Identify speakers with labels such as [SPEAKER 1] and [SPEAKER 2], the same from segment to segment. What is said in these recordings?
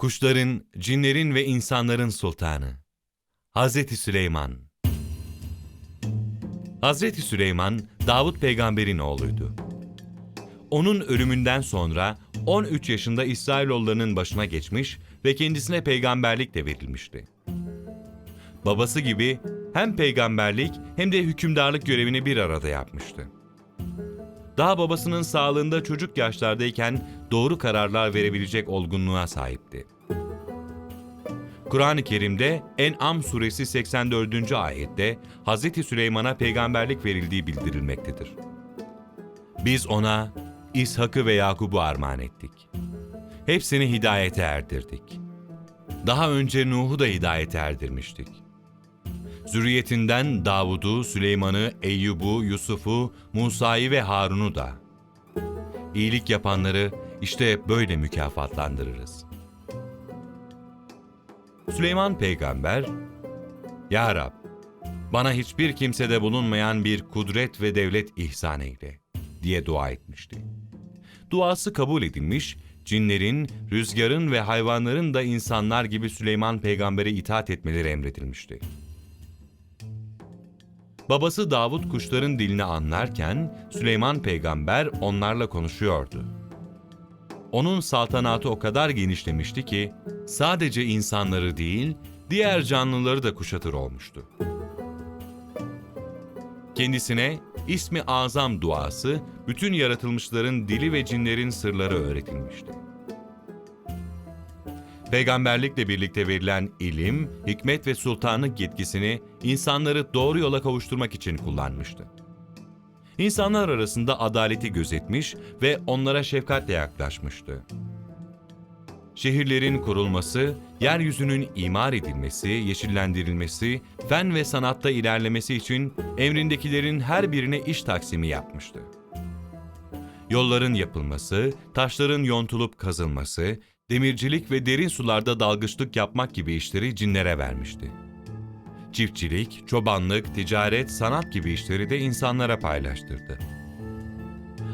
[SPEAKER 1] Kuşların, cinlerin ve insanların sultanı. Hazreti Süleyman Hazreti Süleyman, Davut peygamberin oğluydu. Onun ölümünden sonra 13 yaşında İsrailoğullarının başına geçmiş ve kendisine peygamberlik de verilmişti. Babası gibi hem peygamberlik hem de hükümdarlık görevini bir arada yapmıştı. Daha babasının sağlığında çocuk yaşlardayken doğru kararlar verebilecek olgunluğa sahipti. Kur'an-ı Kerim'de En'am suresi 84. ayette Hz. Süleyman'a peygamberlik verildiği bildirilmektedir. Biz ona İshak'ı ve Yakub'u armağan ettik. Hepsini hidayete erdirdik. Daha önce Nuh'u da hidayete erdirmiştik. Zürriyetinden Davud'u, Süleyman'ı, Eyyub'u, Yusuf'u, Musa'yı ve Harun'u da. İyilik yapanları işte böyle mükafatlandırırız. Süleyman peygamber, Ya Rab, bana hiçbir kimsede bulunmayan bir kudret ve devlet ihsan eyle, diye dua etmişti. Duası kabul edilmiş, cinlerin, rüzgarın ve hayvanların da insanlar gibi Süleyman peygambere itaat etmeleri emredilmişti. Babası Davut kuşların dilini anlarken Süleyman peygamber onlarla konuşuyordu. Onun saltanatı o kadar genişlemişti ki sadece insanları değil, diğer canlıları da kuşatır olmuştu. Kendisine ismi azam duası bütün yaratılmışların dili ve cinlerin sırları öğretilmişti. Peygamberlikle birlikte verilen ilim, hikmet ve sultanlık yetkisini insanları doğru yola kavuşturmak için kullanmıştı. İnsanlar arasında adaleti gözetmiş ve onlara şefkatle yaklaşmıştı. Şehirlerin kurulması, yeryüzünün imar edilmesi, yeşillendirilmesi, fen ve sanatta ilerlemesi için emrindekilerin her birine iş taksimi yapmıştı. Yolların yapılması, taşların yontulup kazılması, demircilik ve derin sularda dalgıçlık yapmak gibi işleri cinlere vermişti. Çiftçilik, çobanlık, ticaret, sanat gibi işleri de insanlara paylaştırdı.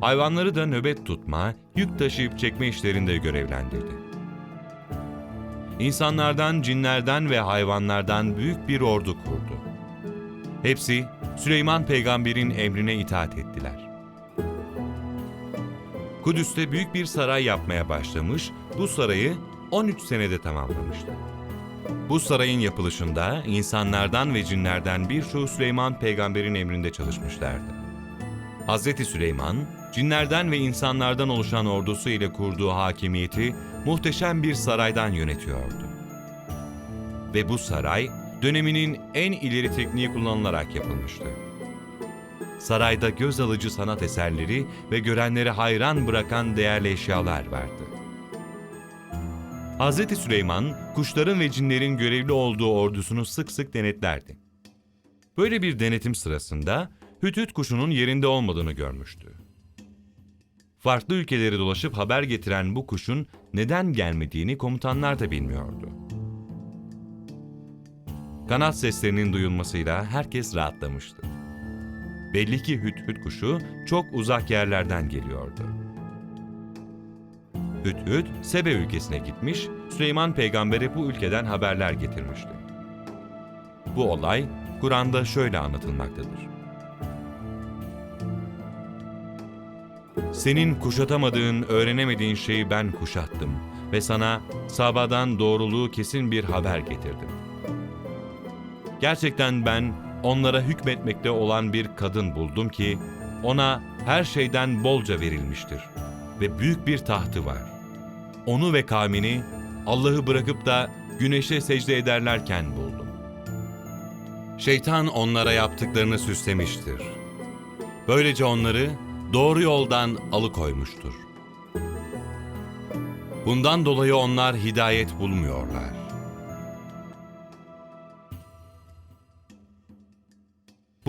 [SPEAKER 1] Hayvanları da nöbet tutma, yük taşıyıp çekme işlerinde görevlendirdi. İnsanlardan, cinlerden ve hayvanlardan büyük bir ordu kurdu. Hepsi Süleyman peygamberin emrine itaat ettiler. Kudüs'te büyük bir saray yapmaya başlamış, bu sarayı 13 senede tamamlamıştı. Bu sarayın yapılışında insanlardan ve cinlerden birçoğu Süleyman peygamberin emrinde çalışmışlardı. Hazreti Süleyman, cinlerden ve insanlardan oluşan ordusu ile kurduğu hakimiyeti muhteşem bir saraydan yönetiyordu. Ve bu saray, döneminin en ileri tekniği kullanılarak yapılmıştı. Sarayda göz alıcı sanat eserleri ve görenleri hayran bırakan değerli eşyalar vardı. Hz. Süleyman, kuşların ve cinlerin görevli olduğu ordusunu sık sık denetlerdi. Böyle bir denetim sırasında Hütüt kuşunun yerinde olmadığını görmüştü. Farklı ülkeleri dolaşıp haber getiren bu kuşun neden gelmediğini komutanlar da bilmiyordu. Kanat seslerinin duyulmasıyla herkes rahatlamıştı. Belli ki Hüt Hüt kuşu çok uzak yerlerden geliyordu. Hüt Hüt, Sebe ülkesine gitmiş, Süleyman peygambere bu ülkeden haberler getirmişti. Bu olay Kur'an'da şöyle anlatılmaktadır. Senin kuşatamadığın, öğrenemediğin şeyi ben kuşattım ve sana Saba'dan doğruluğu kesin bir haber getirdim. Gerçekten ben onlara hükmetmekte olan bir kadın buldum ki ona her şeyden bolca verilmiştir ve büyük bir tahtı var. Onu ve kavmini Allah'ı bırakıp da güneşe secde ederlerken buldum. Şeytan onlara yaptıklarını süslemiştir. Böylece onları doğru yoldan alıkoymuştur. Bundan dolayı onlar hidayet bulmuyorlar.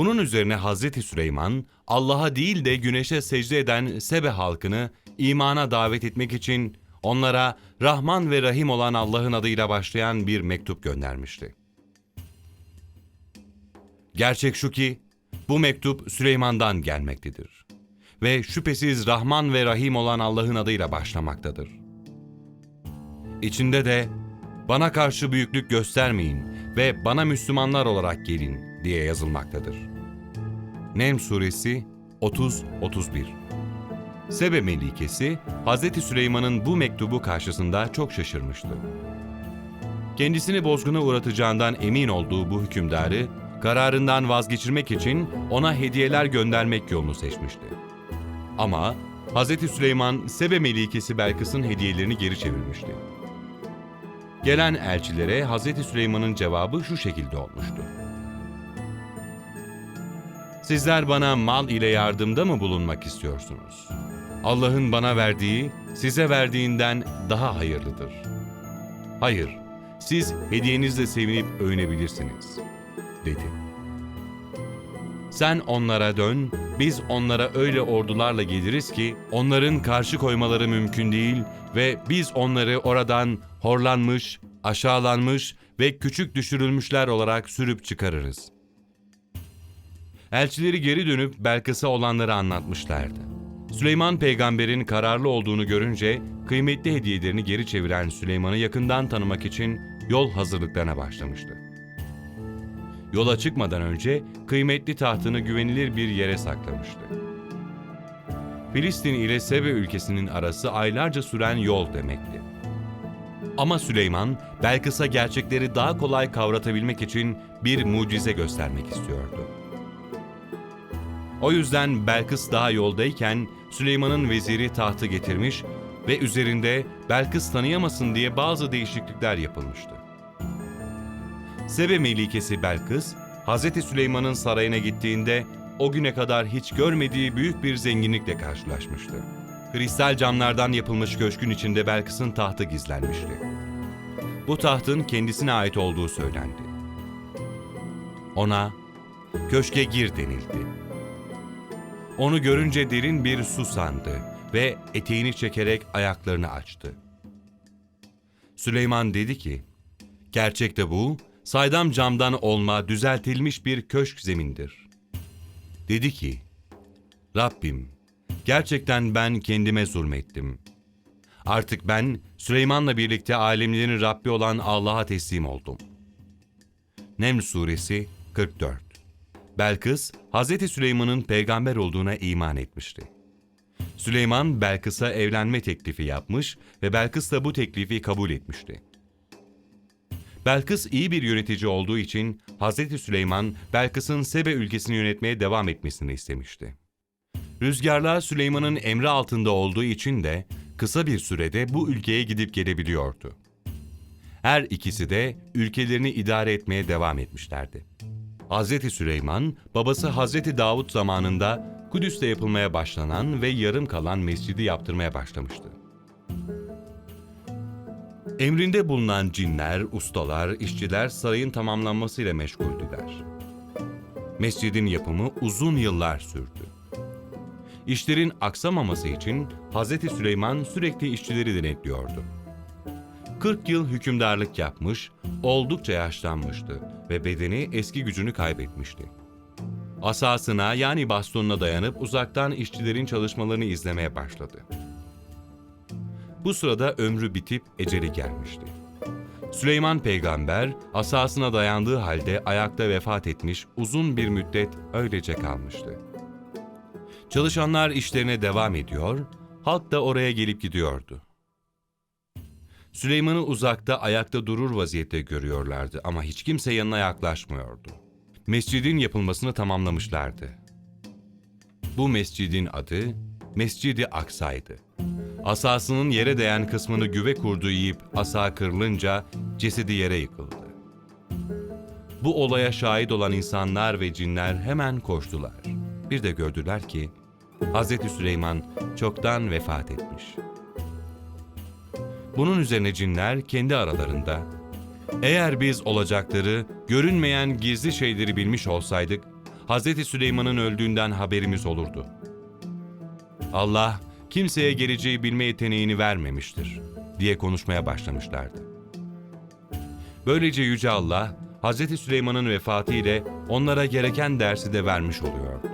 [SPEAKER 1] Bunun üzerine Hazreti Süleyman, Allah'a değil de güneşe secde eden Sebe halkını imana davet etmek için onlara Rahman ve Rahim olan Allah'ın adıyla başlayan bir mektup göndermişti. Gerçek şu ki, bu mektup Süleyman'dan gelmektedir. Ve şüphesiz Rahman ve Rahim olan Allah'ın adıyla başlamaktadır. İçinde de bana karşı büyüklük göstermeyin ve bana Müslümanlar olarak gelin diye yazılmaktadır. Nem suresi 30-31 Sebe Melikesi, Hz. Süleyman'ın bu mektubu karşısında çok şaşırmıştı. Kendisini bozguna uğratacağından emin olduğu bu hükümdarı, kararından vazgeçirmek için ona hediyeler göndermek yolunu seçmişti. Ama Hz. Süleyman, Sebe Melikesi Belkıs'ın hediyelerini geri çevirmişti. Gelen elçilere Hz. Süleyman'ın cevabı şu şekilde olmuştu. Sizler bana mal ile yardımda mı bulunmak istiyorsunuz? Allah'ın bana verdiği, size verdiğinden daha hayırlıdır. Hayır, siz hediyenizle sevinip övünebilirsiniz, dedi. Sen onlara dön, biz onlara öyle ordularla geliriz ki onların karşı koymaları mümkün değil ve biz onları oradan horlanmış, aşağılanmış ve küçük düşürülmüşler olarak sürüp çıkarırız.'' Elçileri geri dönüp Belkıs'a olanları anlatmışlardı. Süleyman peygamberin kararlı olduğunu görünce kıymetli hediyelerini geri çeviren Süleyman'ı yakından tanımak için yol hazırlıklarına başlamıştı. Yola çıkmadan önce kıymetli tahtını güvenilir bir yere saklamıştı. Filistin ile Sebe ülkesinin arası aylarca süren yol demekti. Ama Süleyman, Belkıs'a gerçekleri daha kolay kavratabilmek için bir mucize göstermek istiyordu. O yüzden Belkıs daha yoldayken Süleyman'ın veziri tahtı getirmiş ve üzerinde Belkıs tanıyamasın diye bazı değişiklikler yapılmıştı. Sebe Melikesi Belkıs, Hz. Süleyman'ın sarayına gittiğinde o güne kadar hiç görmediği büyük bir zenginlikle karşılaşmıştı. Kristal camlardan yapılmış köşkün içinde Belkıs'ın tahtı gizlenmişti. Bu tahtın kendisine ait olduğu söylendi. Ona, köşke gir denildi. Onu görünce derin bir su sandı ve eteğini çekerek ayaklarını açtı. Süleyman dedi ki, Gerçekte bu, saydam camdan olma düzeltilmiş bir köşk zemindir. Dedi ki, Rabbim, gerçekten ben kendime zulmettim. Artık ben Süleyman'la birlikte alemlerin Rabbi olan Allah'a teslim oldum. Neml Suresi 44 Belkıs, Hz. Süleyman'ın peygamber olduğuna iman etmişti. Süleyman, Belkıs'a evlenme teklifi yapmış ve Belkıs da bu teklifi kabul etmişti. Belkıs iyi bir yönetici olduğu için Hz. Süleyman, Belkıs'ın Sebe ülkesini yönetmeye devam etmesini istemişti. Rüzgarlar Süleyman'ın emri altında olduğu için de kısa bir sürede bu ülkeye gidip gelebiliyordu. Her ikisi de ülkelerini idare etmeye devam etmişlerdi. Hz. Süleyman, babası Hz. Davut zamanında Kudüs'te yapılmaya başlanan ve yarım kalan mescidi yaptırmaya başlamıştı. Emrinde bulunan cinler, ustalar, işçiler sarayın tamamlanmasıyla meşguldüler. Mescidin yapımı uzun yıllar sürdü. İşlerin aksamaması için Hz. Süleyman sürekli işçileri denetliyordu. 40 yıl hükümdarlık yapmış, oldukça yaşlanmıştı ve bedeni eski gücünü kaybetmişti. Asasına yani bastonuna dayanıp uzaktan işçilerin çalışmalarını izlemeye başladı. Bu sırada ömrü bitip eceli gelmişti. Süleyman peygamber asasına dayandığı halde ayakta vefat etmiş uzun bir müddet öylece kalmıştı. Çalışanlar işlerine devam ediyor, halk da oraya gelip gidiyordu. Süleyman'ı uzakta ayakta durur vaziyette görüyorlardı ama hiç kimse yanına yaklaşmıyordu. Mescidin yapılmasını tamamlamışlardı. Bu mescidin adı Mescidi Aksa'ydı. Asasının yere değen kısmını güve kurdu yiyip asa kırılınca cesedi yere yıkıldı. Bu olaya şahit olan insanlar ve cinler hemen koştular. Bir de gördüler ki Hz. Süleyman çoktan vefat etmiş.'' Bunun üzerine cinler kendi aralarında eğer biz olacakları, görünmeyen gizli şeyleri bilmiş olsaydık, Hz. Süleyman'ın öldüğünden haberimiz olurdu. Allah, kimseye geleceği bilme yeteneğini vermemiştir, diye konuşmaya başlamışlardı. Böylece Yüce Allah, Hz. Süleyman'ın vefatı ile onlara gereken dersi de vermiş oluyordu.